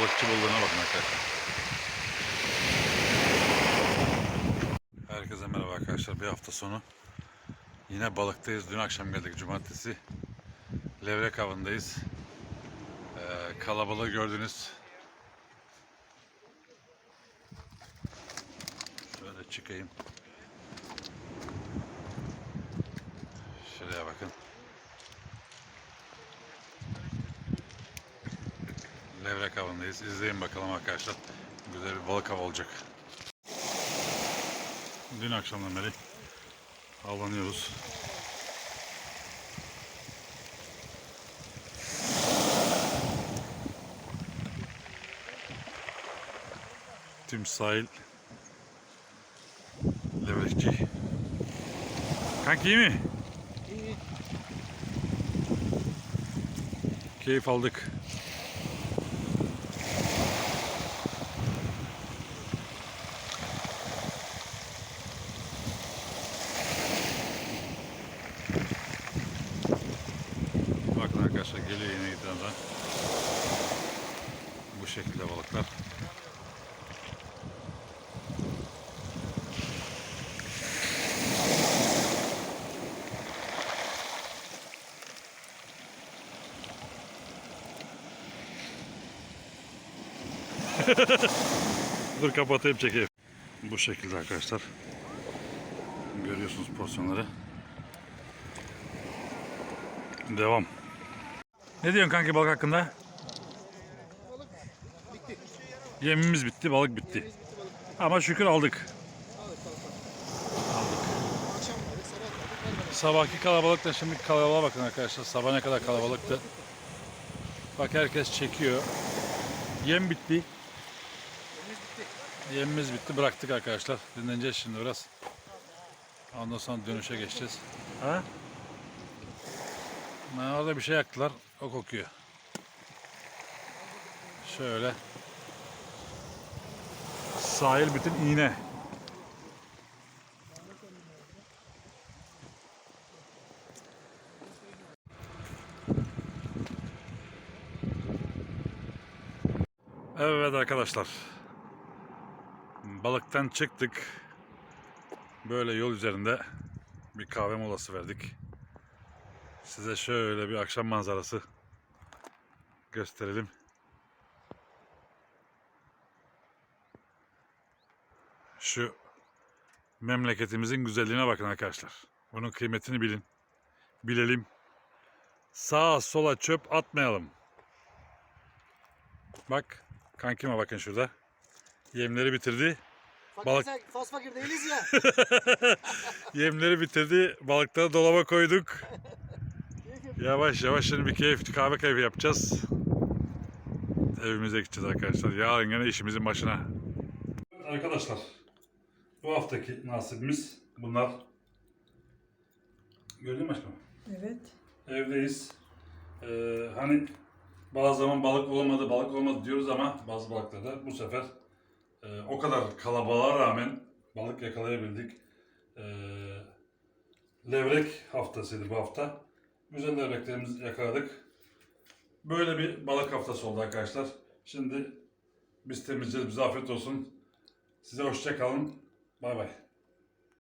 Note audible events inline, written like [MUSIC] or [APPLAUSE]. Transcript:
Balıkçı balığına bakın arkadaşlar. Herkese merhaba arkadaşlar. Bir hafta sonu yine balıktayız. Dün akşam geldik cumartesi. Levrek avındayız. Ee, kalabalığı gördünüz. Şöyle çıkayım. Şuraya bakın. Levrek avındayız. İzleyin bakalım arkadaşlar. Güzel bir balık avı olacak. Dün akşamdan beri avlanıyoruz. Tüm sahil levrekçi. Kanki iyi mi? İyi. Keyif aldık. Arkadaşlar geliyor yine gidenler. Bu şekilde balıklar. [LAUGHS] Dur kapatayım çekeyim. Bu şekilde arkadaşlar. Görüyorsunuz porsiyonları. Devam. Ne diyorsun kanki balık hakkında? Balık bitti. Yemimiz bitti, balık bitti. Biz bitti balık bitti. Ama şükür aldık. Aldık. Aldık. Akşam vardık, sabah vardık, vermedik. Sabahki kalabalıkla şimdi kalabalığa bakın arkadaşlar. Sabah ne kadar kalabalıktı. Bak herkes çekiyor. Yem bitti. Önümüz bitti. Yemimiz bitti. Bıraktık arkadaşlar. Dinleneceğiz şimdi biraz. Ondan sonra dönüşe geçeceğiz. Ha? Ha, orada bir şey yaktılar. O kokuyor. Şöyle. Sahil bütün iğne. Evet arkadaşlar. Balıktan çıktık. Böyle yol üzerinde bir kahve molası verdik. Size şöyle bir akşam manzarası gösterelim. Şu memleketimizin güzelliğine bakın arkadaşlar. Bunun kıymetini bilin. Bilelim. Sağa sola çöp atmayalım. Bak kankime bakın şurada. Yemleri bitirdi. Fakir Balık- sen- fakir değiliz ya. [LAUGHS] Yemleri bitirdi. Balıkları dolaba koyduk. [LAUGHS] Yavaş yavaş şimdi bir keyif, kahve keyfi yapacağız. Evimize gideceğiz arkadaşlar. Yarın gene işimizin başına. Arkadaşlar, bu haftaki nasibimiz bunlar. Gördün mü aşkım? Evet. Evdeyiz. Ee, hani bazı zaman balık olmadı, balık olmadı diyoruz ama bazı balıklarda bu sefer e, o kadar kalabalığa rağmen balık yakalayabildik. Ee, levrek haftasıydı bu hafta. Güzel levreklerimizi yakaladık. Böyle bir balık haftası oldu arkadaşlar. Şimdi biz temizleyeceğiz. Bize afiyet olsun. Size hoşça kalın. Bay bay.